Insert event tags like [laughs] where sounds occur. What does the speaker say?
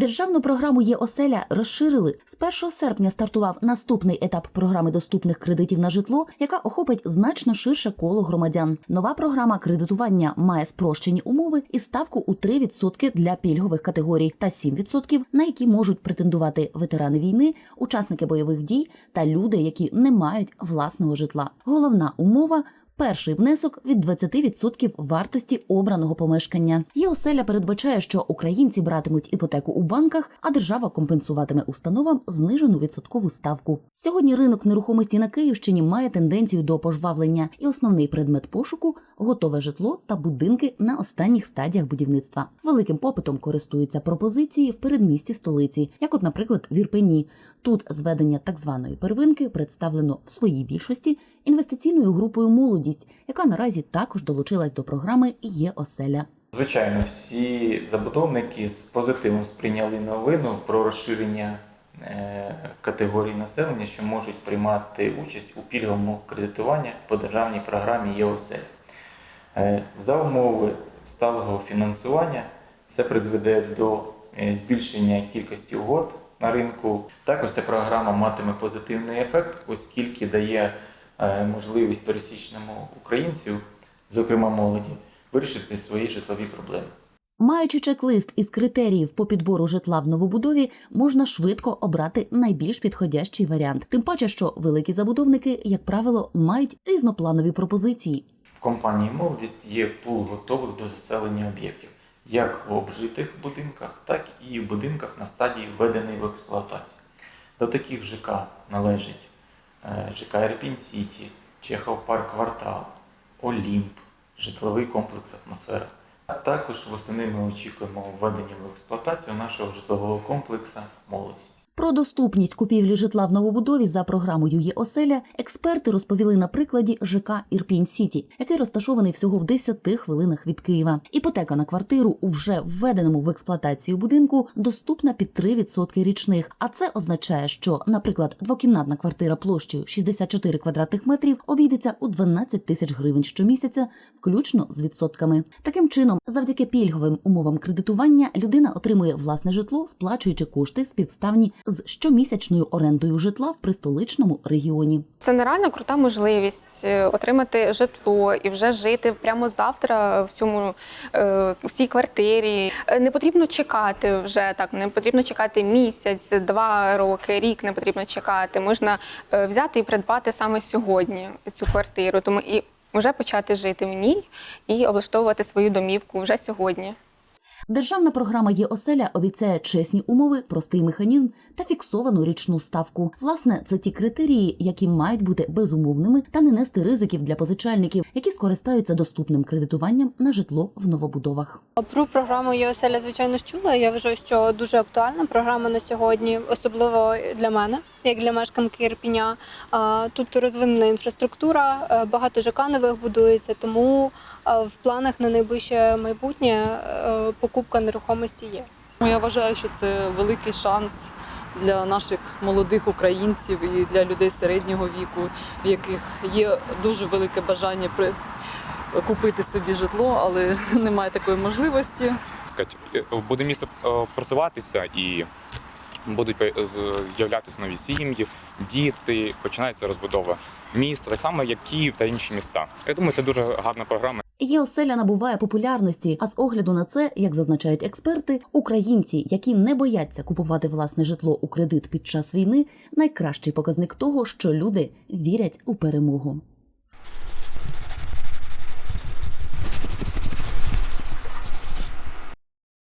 Державну програму ЄОселя розширили. З 1 серпня стартував наступний етап програми доступних кредитів на житло, яка охопить значно ширше коло громадян. Нова програма кредитування має спрощені умови і ставку у 3% для пільгових категорій та 7%, на які можуть претендувати ветерани війни, учасники бойових дій та люди, які не мають власного житла. Головна умова. Перший внесок від 20% вартості обраного помешкання. ЄОселя передбачає, що українці братимуть іпотеку у банках, а держава компенсуватиме установам знижену відсоткову ставку. Сьогодні ринок нерухомості на Київщині має тенденцію до пожвавлення, і основний предмет пошуку готове житло та будинки на останніх стадіях будівництва. Великим попитом користуються пропозиції в передмісті столиці, як, от, наприклад, в Ірпені. Тут зведення так званої первинки представлено в своїй більшості інвестиційною групою молодість, яка наразі також долучилась до програми Є оселя. Звичайно, всі забудовники з позитивом сприйняли новину про розширення е, категорій населення, що можуть приймати участь у пільговому кредитуванні по державній програмі ЄОСЕЛь. Е, За умови сталого фінансування це призведе до е, збільшення кількості угод на ринку. Також ця програма матиме позитивний ефект, оскільки дає можливість пересічному українцю, зокрема молоді, вирішити свої житлові проблеми. Маючи чек-лист із критеріїв по підбору житла в новобудові, можна швидко обрати найбільш підходящий варіант. Тим паче, що великі забудовники, як правило, мають різнопланові пропозиції. В компанії Молодість є пул готових до заселення об'єктів, як в обжитих будинках, так і в будинках на стадії введеної в експлуатацію. До таких ЖК належить е, ЖК Ірпінь Сіті, Чехов Парк Квартал, Олімп, житловий комплекс Атмосфера. А також восени ми очікуємо введення в експлуатацію нашого житлового комплексу Молодість. Про доступність купівлі житла в новобудові за програмою «Є-оселя» експерти розповіли на прикладі ЖК Ірпінь Сіті, який розташований всього в 10 хвилинах від Києва. Іпотека на квартиру у вже введеному в експлуатацію будинку доступна під 3% річних. А це означає, що, наприклад, двокімнатна квартира площею 64 квадратних метрів обійдеться у 12 тисяч гривень щомісяця, включно з відсотками. Таким чином, завдяки пільговим умовам кредитування, людина отримує власне житло, сплачуючи кошти співставні з щомісячною орендою житла в престоличному регіоні. Це нереально крута можливість е, отримати житло і вже жити прямо завтра в цьому е, в цій квартирі. Е, Не потрібно чекати вже так. Не потрібно чекати місяць, два роки, рік не потрібно чекати. Можна е, взяти і придбати саме сьогодні цю квартиру. Тому і вже почати жити в ній і облаштовувати свою домівку вже сьогодні. Державна програма «Є-оселя» обіцяє чесні умови, простий механізм та фіксовану річну ставку. Власне, це ті критерії, які мають бути безумовними та не нести ризиків для позичальників, які скористаються доступним кредитуванням на житло в новобудовах. Про програму «ЄОСЕЛЯ», звичайно, ж чула. Я вважаю, що дуже актуальна програма на сьогодні, особливо для мене, як для мешканки Ірпіня. Тут розвинена інфраструктура, е, багато ЖК нових будується, тому е, в планах на найближче майбутнє е, покупка нерухомості є. Ну, Я вважаю, що це великий шанс для наших молодих українців і для людей середнього віку, в яких є дуже велике бажання при купити собі житло, але [laughs] немає такої можливості. е, буде місце е, просуватися і будуть з'являтися нові сім'ї, діти, починається розбудова міста, так само як Київ та інші міста. Я думаю, це дуже гарна програма. «Є-оселя» набуває популярності, а з огляду на це, як зазначають експерти, українці, які не бояться купувати власне житло у кредит під час війни, найкращий показник того, що люди вірять у перемогу.